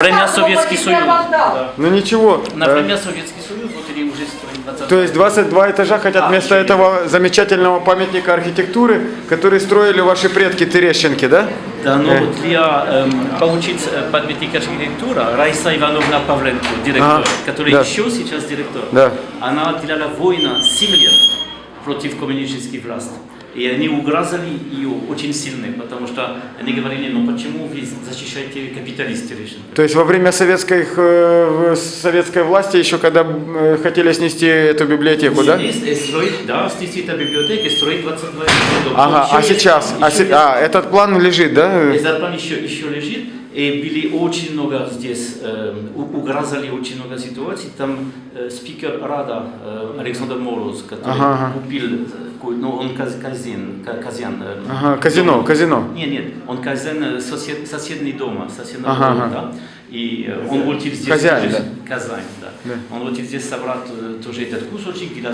Время Советский Союз. Да. Ну ничего. На э, время Советский Союз, вот они уже строят 20 То есть 22 этажа хотят А, вместо этого замечательного памятника архитектуры, который строили ваши предки Терещенки, да? Да, но Э. для эм, получить э, памятник архитектура, Раиса Ивановна Павленко, директор, Ага, который да. еще сейчас директор, Да. она делала войну 7 лет против коммунистической власти. И они угрожали ее очень сильно, потому что они говорили, ну почему вы защищаете капиталисты Терещенко? То есть во время советской, э, советской власти, еще когда э, хотели снести эту библиотеку, да? Строить, да, снести эту библиотеку, строить 22 года. Ага, Еще а есть- сейчас? А, еще се- есть- а, этот план лежит, да? Этот план еще, еще лежит, и были очень много здесь, э, у- угрожали очень много ситуаций. Там э, спикер Рада э, Александр Мороз, который Ага, купил, ку- ну, он каз- казин, ка- казян. э, Ага, казино, дом. казино. Нет, нет, он казан э, сосед, соседний дома, соседнего Ага, дома, ага. да. И он хотел здесь... Хозяин, тоже- да. Казань, да. Да. Он хотел здесь собрать э, тоже этот кусочек, где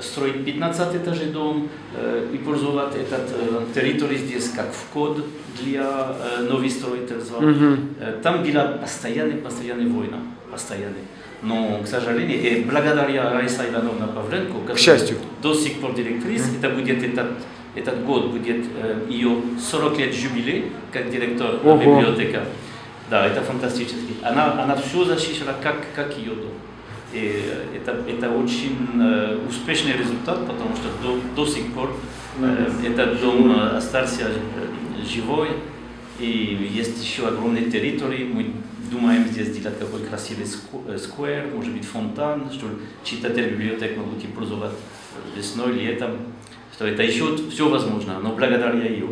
строить 15 этажей дом э, и пользовать этот э, территорию здесь как вход для э, новых строительств. Э, Там была постоянная, постоянная война, постоянная. Но, к сожалению, и благодаря Раиса Ивановна Павленко, которая счастью. до сих пор директриса, это будет этот, этот год будет ее 40 лет юбилей как директор Ого. библиотека. Да, это фантастически. Она, она все защищала как, как ее дом. И это, это очень э, успешный результат, потому что до, до сих пор э, этот дом э, остался живой. И есть еще огромные территории. Мы думаем здесь сделать какой красивый сквер, может быть фонтан, что читатель библиотек могут использовать весной, летом. Что это еще все возможно, но благодаря ее.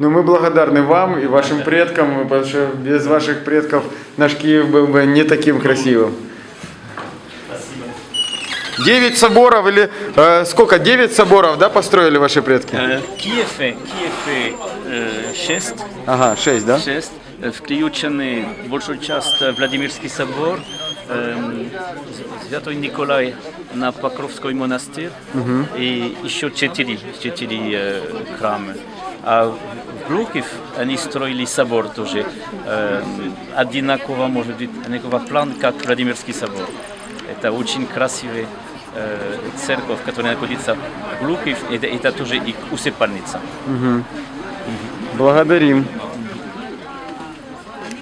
Ну, мы благодарны вам и вашим предкам, потому что без ваших предков наш Киев был бы не таким красивым. Девять соборов или э, сколько? Девять соборов, да, построили ваши предки? Киеве, Киеве 6, Ага, шесть, да? 6, включены большую часть Владимирский собор, эм, Святой Николай на Покровской монастырь и еще четыре, четыре э, храма. А в Глухов они строили собор тоже, эм, одинаково, может быть, одинаково план, как Владимирский собор. Это очень красивый э, церковь, которая находится в Глухов, это, это тоже их усыпальница. Благодарим.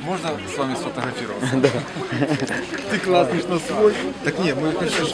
Можно с вами сфотографироваться? Да. Ты классный на свой. Так не, мы конечно ж-